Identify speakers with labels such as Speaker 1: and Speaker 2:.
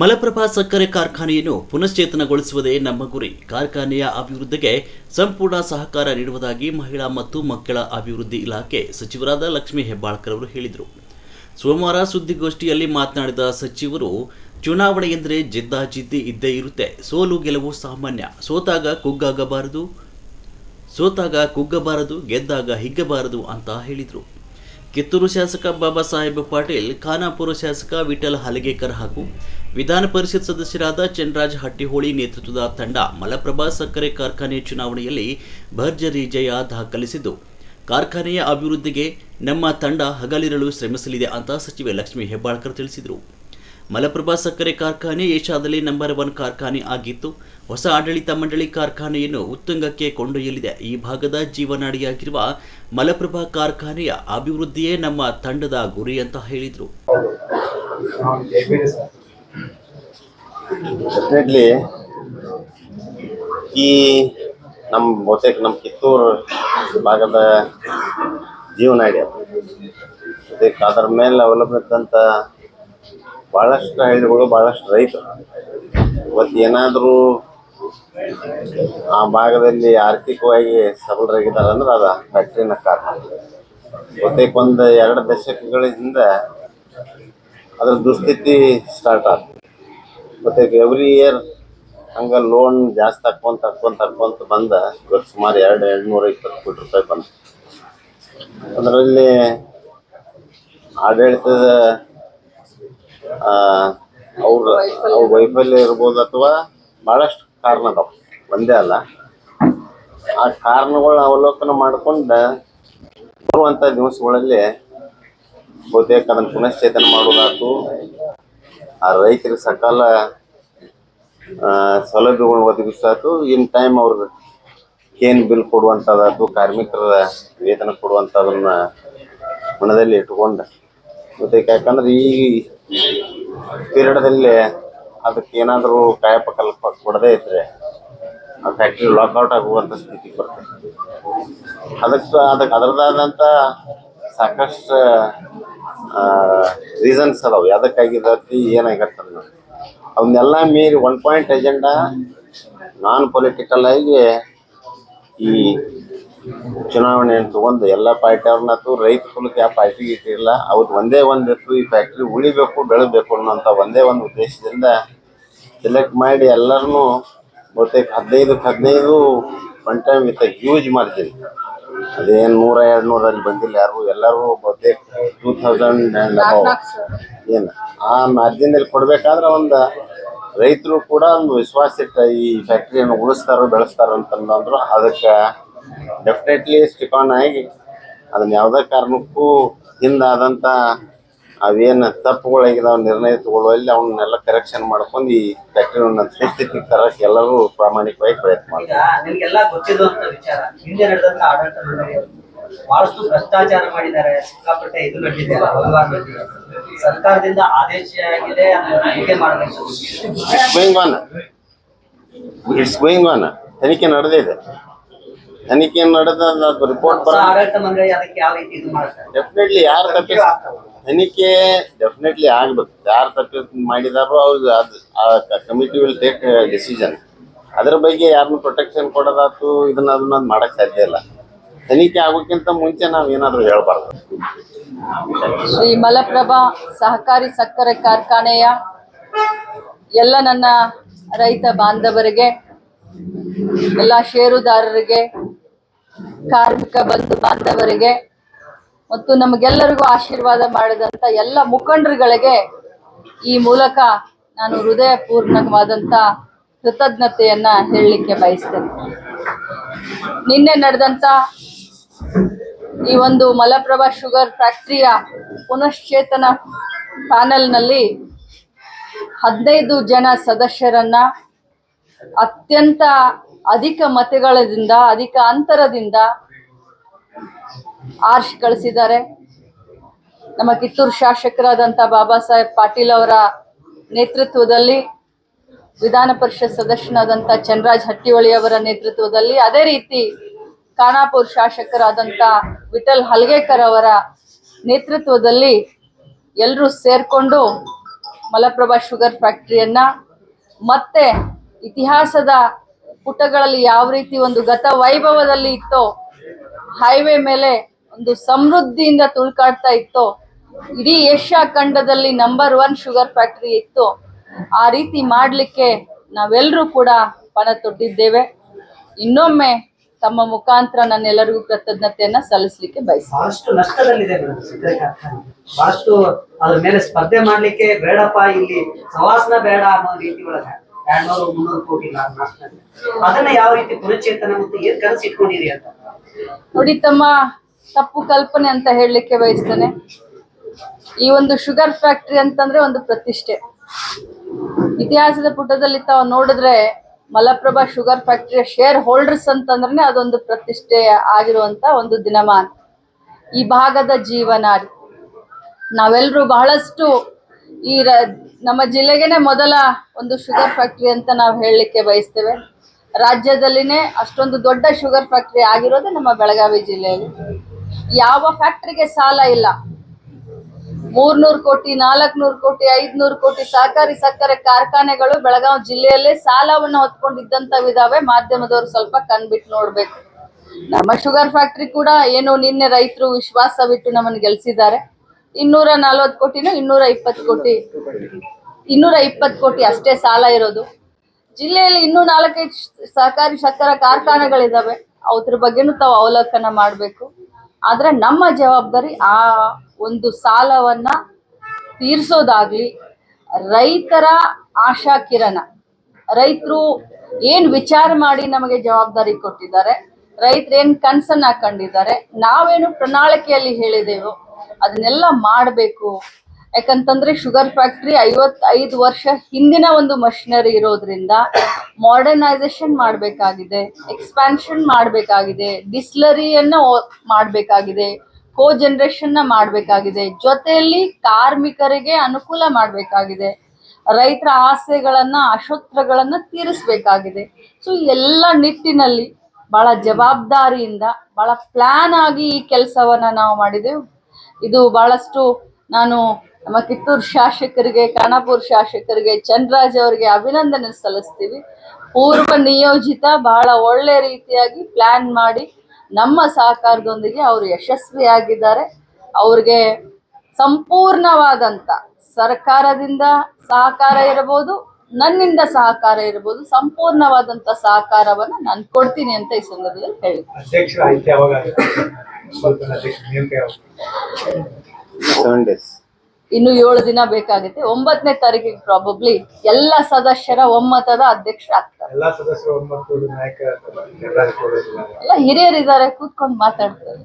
Speaker 1: ಮಲಪ್ರಭಾ ಸಕ್ಕರೆ ಕಾರ್ಖಾನೆಯನ್ನು ಪುನಶ್ಚೇತನಗೊಳಿಸುವುದೇ ನಮ್ಮ ಗುರಿ. ಕಾರ್ಖಾನೆಯ ಅಭಿವೃದ್ಧಿಗೆ ಸಂಪೂರ್ಣ ಸಹಕಾರ ನೀಡುವುದಾಗಿ ಮಹಿಳಾ ಮತ್ತು ಮಕ್ಕಳ ಅಭಿವೃದ್ಧಿ ಇಲಾಖೆ ಸಚಿವರಾದ ಲಕ್ಷ್ಮೀ ಹೆಬ್ಬಾಳ್ಕರ್ ಅವರು ಹೇಳಿದರು. ಸೋಮವಾರ ಸುದ್ದಿಗೋಷ್ಠಿಯಲ್ಲಿ ಮಾತನಾಡಿದ ಸಚಿವರು ಚುನಾವಣೆ ಎಂದರೆ ಜಿದ್ದಾಜಿದ್ದಿ ಇದ್ದೇ ಇರುತ್ತೆ. ಸೋಲು ಗೆಲುವು ಸಾಮಾನ್ಯ. ಸೋತಾಗ ಕುಗ್ಗಾಗಬಾರದು. ಸೋತಾಗ ಕುಗ್ಗಬಾರದು, ಗೆದ್ದಾಗ ಹಿಗ್ಗಬಾರದು ಅಂತ ಹೇಳಿದರು. ಕಿತ್ತೂರು ಶಾಸಕ ಬಾಬಾ ಸಾಹೇಬ್ ಪಾಟೀಲ್, ಖಾನಾಪುರ ಶಾಸಕ ವಿಠಲ್ ಹಲಗೇಕರ್ ಹಾಗೂ ವಿಧಾನ ಪರಿಷತ್ ಸದಸ್ಯರಾದ ಚನ್ರಾಜ್ ಹಟ್ಟಿಹೋಳಿ ನೇತೃತ್ವದ ತಂಡ ಮಲಪ್ರಭಾ ಸಕ್ಕರೆ ಕಾರ್ಖಾನೆ ಚುನಾವಣೆಯಲ್ಲಿ ಭರ್ಜರಿ ಜಯ ದಾಖಲಿಸಿದ್ದು. ಕಾರ್ಖಾನೆಯ ಅಭಿವೃದ್ಧಿಗೆ ನಮ್ಮ ತಂಡ ಹಗಲಿರಲು ಶ್ರಮಿಸಲಿದೆ ಅಂತ ಸಚಿವೆ ಲಕ್ಷ್ಮೀ ಹೆಬ್ಬಾಳ್ಕರ್ ತಿಳಿಸಿದರು. ಮಲಪ್ರಭಾ ಸಕ್ಕರೆ ಕಾರ್ಖಾನೆ ಏಷ್ಯಾದಲ್ಲಿ ನಂಬರ್ ಒನ್ ಕಾರ್ಖಾನೆ ಆಗಿತ್ತು. ಹೊಸ ಆಡಳಿತ ಮಂಡಳಿ ಕಾರ್ಖಾನೆಯನ್ನು ಉತ್ತುಂಗಕ್ಕೆ ಕೊಂಡೊಯ್ಯಲಿದೆ. ಈ ಭಾಗದ ಜೀವನಾಡಿಯಾಗಿರುವ ಮಲಪ್ರಭಾ ಕಾರ್ಖಾನೆಯ ಅಭಿವೃದ್ಧಿಯೇ ನಮ್ಮ ತಂಡದ ಗುರಿ ಅಂತ ಹೇಳಿದರು.
Speaker 2: ಡೆಫಿನೆಟ್ಲಿ ಈ ನಮ್ಮ ಬಹುತೇಕ ನಮ್ಮ ಕಿತ್ತೂರು ಭಾಗದ ಜೀವನ ಅದು ಅದಕ್ಕೆ ಅದರ ಮೇಲೆ ಅವಲಂಬಿತಂಥ ಭಾಳಷ್ಟು ಹಳ್ಳಿಗಳು ಭಾಳಷ್ಟು ರೈತರು. ಇವತ್ತು ಏನಾದರೂ ಆ ಭಾಗದಲ್ಲಿ ಆರ್ಥಿಕವಾಗಿ ಸಬಲರಾಗಿದ್ದಾರೆ ಅಂದ್ರೆ ಅದು ಫ್ಯಾಕ್ಟ್ರಿನ ಕಾರಣ. ಬಹುತೇಕ ಒಂದು ಎರಡು ದಶಕಗಳಿಂದ ಅದರ ಅದ್ರ ದುಸ್ಥಿತಿ ಸ್ಟಾರ್ಟ್ ಆಯ್ತು ಮತ್ತೆ ಎವ್ರಿ ಇಯರ್ ಹಂಗ ಲೋನ್ ಜಾಸ್ತಿ ಹಾಕ್ಕೊಂತ ಹಾಕ್ಕೊಂತ ಹಾಕ್ಕೊಂತ ಬಂದ ಇವತ್ತು ಸುಮಾರು ಎರಡು ಎರಡು ನೂರ ಇಪ್ಪತ್ತು ಕೋಟಿ ರೂಪಾಯಿ ಬಂದ ಅದರಲ್ಲಿ ಆಡಳಿತದ ಅವ್ರ ಅವ್ರ ವೈಫಲ್ಯ ಇರ್ಬೋದು ಅಥವಾ ಭಾಳಷ್ಟು ಕಾರಣ ಅದಾವ. ಒಂದೇ ಅಲ್ಲ. ಆ ಕಾರಣಗಳನ್ನ ಅವಲೋಕನ ಮಾಡ್ಕೊಂಡು ಬರುವಂಥ ದಿವಸಗಳಲ್ಲಿ ಬಹುತೇಕ ಅದನ್ನು ಪುನಶ್ಚೇತನ ಮಾಡೋದಾಯ್ತು. ಆ ರೈತರಿಗೆ ಸಕಾಲ ಸೌಲಭ್ಯಗಳು ಒದಗಿಸಾತು ಇನ್ ಟೈಮ್ ಅವ್ರಿಗೆ ಏನು ಬಿಲ್ ಕೊಡುವಂಥದ್ದು ಕಾರ್ಮಿಕರ ವೇತನ ಕೊಡುವಂಥದನ್ನ ಮನದಲ್ಲಿ ಇಟ್ಕೊಂಡು ಮತ್ತೆ ಯಾಕಂದ್ರೆ ಈ ಪೀರಿಯಡ್ದಲ್ಲಿ ಅದಕ್ಕೆ ಏನಾದರೂ ಕಾಯಪಕಲ್ಪ ಕೊಡದೇ ಇದ್ರೆ ಆ ಫ್ಯಾಕ್ಟ್ರಿ ಲಾಕ್ಔಟ್ ಆಗುವಂಥ ಸ್ಥಿತಿ ಬರ್ತದೆ. ಅದಕ್ಕೆ ಅದಕ್ಕೆ ಅದರದಾದಂಥ ಸಾಕಷ್ಟು ರೀಸನ್ಸ್ ಅದಾವೆ. ಯಾವುದಕ್ಕಾಗಿರತ್ತಿ ಏನಾಗಿರ್ತದೆ ಅವನ್ನೆಲ್ಲ ಮೀರಿ one point agenda non political ಆಗಿ ಈ ಚುನಾವಣೆಯನ್ನು ಒಂದು ಎಲ್ಲ ಪಾರ್ಟಿ ಅವ್ರನ್ನತ್ತು ರೈತ ಕುಲಕ್ಕೆ ಯಾವ ಪಾರ್ಟಿ ಇಟ್ಟಿರಲ್ಲ ಅವ್ರು ಒಂದೇ ಒಂದು ಈ ಫ್ಯಾಕ್ಟ್ರಿ ಉಳಿಬೇಕು, ಬೆಳಬೇಕು ಅನ್ನೋಂಥ ಒಂದೇ ಒಂದು ಉದ್ದೇಶದಿಂದ ಸೆಲೆಕ್ಟ್ ಮಾಡಿ ಎಲ್ಲರನ್ನೂ ಬಹುತೇಕ ಹದಿನೈದಕ್ಕೆ ಹದಿನೈದು one time with huge margin ಅದೇನು ನೂರ ಎರಡು ನೂರಲ್ಲಿ ಬಂದಿಲ್ಲ ಯಾರು ಎಲ್ಲರೂ ಬಹುತೇಕ ಟೂ ತೌಸಂಡ್ ಏನು ಆ ಮಾರ್ಜಿನಲ್ಲಿ ಕೊಡಬೇಕಾದ್ರೆ ಒಂದು ರೈತರು ಕೂಡ ಒಂದು ವಿಶ್ವಾಸ ಇಟ್ಟ ಈ ಫ್ಯಾಕ್ಟ್ರಿಯನ್ನು ಉಳಿಸ್ತಾರೋ ಬೆಳೆಸ್ತಾರೋ ಅಂತಂದ್ರು ಅದಕ್ಕೆ ಡೆಫಿನೆಟ್ಲಿ ಸ್ಟಿಕಾನ್ ಆಗಿ ಅದನ್ನ ಯಾವುದೇ ಕಾರಣಕ್ಕೂ ಹಿಂದಾದಂಥ ಅವೇನು ತಪ್ಪುಗಳಾಗಿದ್ದಾವೆ ನಿರ್ಣಯ ತಗೊಳ್ಳುವಲ್ಲಿ ಅವನ್ನೆಲ್ಲ ಕರೆಕ್ಷನ್ ಮಾಡ್ಕೊಂಡು ಈ ಫ್ಯಾಕ್ಟ್ರಿನ ಸ್ಥಿತಿ ತರಕ್ಕೆ ಎಲ್ಲರೂ ಪ್ರಾಮಾಣಿಕವಾಗಿ ಪ್ರಯತ್ನ ಮಾಡ್ತಾರೆ
Speaker 3: ಬಹಳಷ್ಟು ಭ್ರಷ್ಟಾಚಾರ ಮಾಡಿದ್ದಾರೆ. ಸಿಕ್ಕಾಪಟ್ಟೆ ಇದು ನಡೆದಿದೆ. ಹಲವಾರು ಸರ್ಕಾರದಿಂದ ಆದೇಶ ಆಗಿದೆ
Speaker 2: ಇಟ್ಸ್ ಗೋಯಿಂಗ್ ಆನ್ ತನಿಖೆ ನಡೆದಿದೆ ತನಿಖೆ ನಡೆದ ರಿಪೋರ್ಟ್ ಬರ
Speaker 3: ಆಡಳಿತ ಮಂಡಳಿ ಅದಕ್ಕೆ ಯಾವ ರೀತಿ ಇದು ಮಾಡ್ತಾರೆ?
Speaker 2: ಡೆಫಿನೆಟ್ಲಿ ಯಾರು ತಪ್ಪಿಸ್ ತನಿಖೆ ಡೆಫಿನೆಟ್ಲಿ ಆಗ್ಬೇಕು. ಯಾರು ತಪ್ಪು ಮಾಡಿದಾರೋ ಅವ್ರಿಗೆ ಅದು, ಆ ಕಮಿಟಿ ವಿಲ್ ಟೇಕ್ ಡಿಸಿಷನ್ ಅದ್ರ ಬಗ್ಗೆ ಯಾರನ್ನು ಪ್ರೊಟೆಕ್ಷನ್ ಕೊಡೋದಾತು ಇದನ್ನ ಅದನ್ನ ಮಾಡಕ್ ಸಾಧ್ಯ ಇಲ್ಲ. ತನಿಖೆ ಆಗೋಕ್ಕಿಂತ ಮುಂಚೆ ನಾವು ಏನಾದರೂ ಹೇಳ್ಬಾರ್ದು.
Speaker 4: ಶ್ರೀ ಮಲಪ್ರಭಾ ಸಹಕಾರಿ ಸಕ್ಕರೆ ಕಾರ್ಖಾನೆಯ ಎಲ್ಲ ನನ್ನ ರೈತ ಬಾಂಧವರಿಗೆ, ಎಲ್ಲ ಷೇರುದಾರರಿಗೆ, ಕಾರ್ಮಿಕ ಬಂಧು ಬಾಂಧವರಿಗೆ ಮತ್ತು ನಮಗೆಲ್ಲರಿಗೂ ಆಶೀರ್ವಾದ ಮಾಡಿದಂತ ಎಲ್ಲ ಮುಖಂಡರುಗಳಿಗೆ ಈ ಮೂಲಕ ನಾನು ಹೃದಯಪೂರ್ಣವಾದಂಥ ಕೃತಜ್ಞತೆಯನ್ನ ಹೇಳಲಿಕ್ಕೆ ಬಯಸ್ತೇನೆ. ನಿನ್ನೆ ನಡೆದಂತ ಈ ಒಂದು ಮಲಪ್ರಭಾ ಶುಗರ್ ಫ್ಯಾಕ್ಟರಿಯ ಪುನಶ್ಚೇತನ ಪ್ಯಾನೆಲ್ನಲ್ಲಿ ಹದಿನೈದು ಜನ ಸದಸ್ಯರನ್ನ ಅತ್ಯಂತ ಅಧಿಕ ಮತಗಳದಿಂದ, ಅಧಿಕ ಅಂತರದಿಂದ ಆರ್ಶ್ ಕಳಿಸಿದ್ದಾರೆ. ನಮ್ಮ ಕಿತ್ತೂರು ಶಾಸಕರಾದಂಥ ಬಾಬಾ ಸಾಹೇಬ್ ಪಾಟೀಲ್ ಅವರ ನೇತೃತ್ವದಲ್ಲಿ ವಿಧಾನ ಪರಿಷತ್ ಸದಸ್ಯನಾದಂಥ ಚನ್ರಾಜ್ ಹಟ್ಟಿಹೊಳಿ ಅವರ ನೇತೃತ್ವದಲ್ಲಿ ಅದೇ ರೀತಿ ಖಾನಾಪುರ ಶಾಸಕರಾದಂಥ ವಿಠಲ್ ಹಲ್ಗೇಕರ್ ಅವರ ನೇತೃತ್ವದಲ್ಲಿ ಎಲ್ಲರೂ ಸೇರಿಕೊಂಡು ಮಲಪ್ರಭಾ ಶುಗರ್ ಫ್ಯಾಕ್ಟ್ರಿಯನ್ನು ಮತ್ತೆ ಇತಿಹಾಸದ ಪುಟಗಳಲ್ಲಿ ಯಾವ ರೀತಿ ಒಂದು ಗತ ವೈಭವದಲ್ಲಿ ಇತ್ತೋ ಹೈವೇ ಮೇಲೆ ಒಂದು ಸಮೃದ್ಧಿಯಿಂದ ತುಳ್ಕಾಡ್ತಾ ಇತ್ತು. ಇಡೀ ಏಷ್ಯಾ ಖಂಡದಲ್ಲಿ ನಂಬರ್ ಒನ್ ಶುಗರ್ ಫ್ಯಾಕ್ಟರಿ ಇತ್ತು. ಆ ರೀತಿ ಮಾಡಲಿಕ್ಕೆ ನಾವೆಲ್ಲರೂ ಕೂಡ ಪಣ ತೊಟ್ಟಿದ್ದೇವೆ. ಇನ್ನೊಮ್ಮೆ ತಮ್ಮ ಮುಖಾಂತರ ನನ್ನೆಲ್ಲರಿಗೂ ಕೃತಜ್ಞತೆಯನ್ನ ಸಲ್ಲಿಸಲಿಕ್ಕೆ
Speaker 3: ಬಹಳಷ್ಟು ನಷ್ಟದಲ್ಲಿದೆ ಬಹಳಷ್ಟು ಅದ್ರ ಮೇಲೆ ಸ್ಪರ್ಧೆ ಮಾಡ್ಲಿಕ್ಕೆ ಬೇಡಪ್ಪ ಇಲ್ಲಿ ಸವಾಸನ ಬೇಡ ಅನ್ನೋ ರೀತಿ ಒಳಗೆ ಎರಡ್ನೂರು ಮುನ್ನೂರು ಕೋಟಿ ಅದನ್ನ ಯಾವ ರೀತಿ ಪುನಶ್ಚೇತನ ಮತ್ತು ಏನ್ ಕನಸು ಇಟ್ಕೊಂಡಿರಿ ಅಂತ?
Speaker 4: ನೋಡಿ ತಮ್ಮ ತಪ್ಪು ಕಲ್ಪನೆ ಅಂತ ಹೇಳಲಿಕ್ಕೆ ಬಯಸ್ತೇನೆ. ಈ ಒಂದು ಶುಗರ್ ಫ್ಯಾಕ್ಟರಿ ಅಂತಂದ್ರೆ ಒಂದು ಪ್ರತಿಷ್ಠೆ. ಇತಿಹಾಸದ ಪುಟದಲ್ಲಿ ತಾವು ನೋಡಿದ್ರೆ ಮಲಪ್ರಭಾ ಶುಗರ್ ಫ್ಯಾಕ್ಟ್ರಿಯ ಶೇರ್ ಹೋಲ್ಡರ್ಸ್ ಅಂತಂದ್ರೆ ಅದೊಂದು ಪ್ರತಿಷ್ಠೆ ಆಗಿರುವಂತ ಒಂದು ದಿನಮಾನ. ಈ ಭಾಗದ ಜೀವನಾಡಿ ನಾವೆಲ್ಲರೂ ಬಹಳಷ್ಟು ಈ ನಮ್ಮ ಜಿಲ್ಲೆಗೆನೆ ಮೊದಲ ಒಂದು ಶುಗರ್ ಫ್ಯಾಕ್ಟರಿ ಅಂತ ನಾವು ಹೇಳಲಿಕ್ಕೆ ಬಯಸ್ತೇವೆ. ರಾಜ್ಯದಲ್ಲಿನೇ ಅಷ್ಟೊಂದು ದೊಡ್ಡ ಶುಗರ್ ಫ್ಯಾಕ್ಟರಿ ಆಗಿರೋದೇ ನಮ್ಮ ಬೆಳಗಾವಿ ಜಿಲ್ಲೆಯಲ್ಲಿ. ಯಾವ ಫ್ಯಾಕ್ಟರಿಗೆ ಸಾಲ ಇಲ್ಲ. ಮೂರ್ನೂರು ಕೋಟಿ, ನಾಲ್ಕುನೂರು ಕೋಟಿ, ಐದ್ನೂರು ಕೋಟಿ ಸಹಕಾರಿ ಸಕ್ಕರೆ ಕಾರ್ಖಾನೆಗಳು ಬೆಳಗಾವಿ ಜಿಲ್ಲೆಯಲ್ಲೇ ಸಾಲವನ್ನು ಹೊತ್ಕೊಂಡಿದ್ದಂಥವಿದಾವೆ ಮಾಧ್ಯಮದವರು ಸ್ವಲ್ಪ ಕಣ್ಬಿಟ್ಟು ನೋಡ್ಬೇಕು. ನಮ್ಮ ಶುಗರ್ ಫ್ಯಾಕ್ಟರಿ ಕೂಡ ಏನು ನಿನ್ನೆ ರೈತರು ವಿಶ್ವಾಸವಿಟ್ಟು ನಮ್ಮನ್ನು ಗೆಲ್ಸಿದ್ದಾರೆ. ಇನ್ನೂರ ನಲ್ವತ್ತು ಕೋಟಿನೂ ಇನ್ನೂರ ಇಪ್ಪತ್ತು ಕೋಟಿ? ಇನ್ನೂರ ಇಪ್ಪತ್ತು ಕೋಟಿ ಅಷ್ಟೇ ಸಾಲ ಇರೋದು. ಜಿಲ್ಲೆಯಲ್ಲಿ ಇನ್ನೂ ನಾಲ್ಕೈದು ಸಹಕಾರಿ ಸಕ್ಕರೆ ಕಾರ್ಖಾನೆಗಳಿದಾವೆ. ಅದ್ರ ಬಗ್ಗೆನೂ ತಾವು ಅವಲೋಕನ ಮಾಡಬೇಕು. ಆದ್ರೆ ನಮ್ಮ ಜವಾಬ್ದಾರಿ ಆ ಒಂದು ಸಾಲವನ್ನ ತೀರ್ಸೋದಾಗ್ಲಿ ರೈತರ ಆಶಾ ಕಿರಣ. ರೈತರು ಏನು ವಿಚಾರ ಮಾಡಿ ನಮಗೆ ಜವಾಬ್ದಾರಿ ಕೊಟ್ಟಿದ್ದಾರೆ, ರೈತರು ಏನು ಕನ್ಸನ್ನ ಕಂಡಿದ್ದಾರೆ, ನಾವೇನು ಪ್ರಣಾಳಿಕೆಯಲ್ಲಿ ಹೇಳಿದೆವೋ ಅದನ್ನೆಲ್ಲ ಮಾಡಬೇಕು ಯಾಕಂತಂದ್ರೆ ಶುಗರ್ ಫ್ಯಾಕ್ಟ್ರಿ ಐವತ್ತೈದು ವರ್ಷ ಹಿಂದಿನ ಒಂದು ಮಷಿನರಿ ಇರೋದ್ರಿಂದ ಮಾಡರ್ನೈಸೇಷನ್ ಮಾಡಬೇಕಾಗಿದೆ ಎಕ್ಸ್ಪ್ಯಾನ್ಷನ್ ಮಾಡಬೇಕಾಗಿದೆ ಡಿಸ್ಲರಿಯನ್ನು ಮಾಡಬೇಕಾಗಿದೆ ಕೋ ಜನರೇಷನ್ ಮಾಡಬೇಕಾಗಿದೆ, ಜೊತೆಯಲ್ಲಿ ಕಾರ್ಮಿಕರಿಗೆ ಅನುಕೂಲ ಮಾಡಬೇಕಾಗಿದೆ, ರೈತರ ಆಸೆಗಳನ್ನ ಅಶೋತ್ರಗಳನ್ನು ತೀರಿಸಬೇಕಾಗಿದೆ. ಸೊ ಎಲ್ಲ ನಿಟ್ಟಿನಲ್ಲಿ ಬಹಳ ಜವಾಬ್ದಾರಿಯಿಂದ, ಬಹಳ ಪ್ಲಾನ್ ಆಗಿ ಈ ಕೆಲಸವನ್ನ ನಾವು ಮಾಡಿದೆವು. ಇದು ಬಹಳಷ್ಟು ನಾನು ನಮ್ಮ ಕಿತ್ತೂರು ಶಾಸಕರಿಗೆ ಖಾನಾಪುರ ಶಾಸಕರಿಗೆ ಚಂದ್ರಾಜ್ ಅವರಿಗೆ ಅಭಿನಂದನೆ ಸಲ್ಲಿಸ್ತೀವಿ. ಪೂರ್ವ ನಿಯೋಜಿತ ಬಹಳ ಒಳ್ಳೆ ರೀತಿಯಾಗಿ ಪ್ಲಾನ್ ಮಾಡಿ ನಮ್ಮ ಸಹಕಾರದೊಂದಿಗೆ ಅವರು ಯಶಸ್ವಿಯಾಗಿದ್ದಾರೆ. ಅವ್ರಿಗೆ ಸಂಪೂರ್ಣವಾದಂಥ ಸರ್ಕಾರದಿಂದ ಸಹಕಾರ ಇರಬಹುದು ನನ್ನಿಂದ ಸಹಕಾರ ಇರಬಹುದು ಸಂಪೂರ್ಣವಾದಂತ ಸಹಕಾರವನ್ನು ನಾನು ಕೊಡ್ತೀನಿ ಅಂತ ಈ ಸಂದರ್ಭದಲ್ಲಿ ಹೇಳಿ ಇನ್ನು ಏಳು ದಿನ ಬೇಕಾಗುತ್ತೆ. ಒಂಬತ್ತನೇ ತಾರೀಕಿಗೆ ಪ್ರಾಬಬ್ಲಿ ಎಲ್ಲ ಸದಸ್ಯರ ಒಮ್ಮತದ ಅಧ್ಯಕ್ಷರಾಗ್ತಾರೆ. ಎಲ್ಲ ಹಿರಿಯರಿದ್ದಾರೆ ಕೂತ್ಕೊಂಡು ಮಾತಾಡ್ತಾರೆ.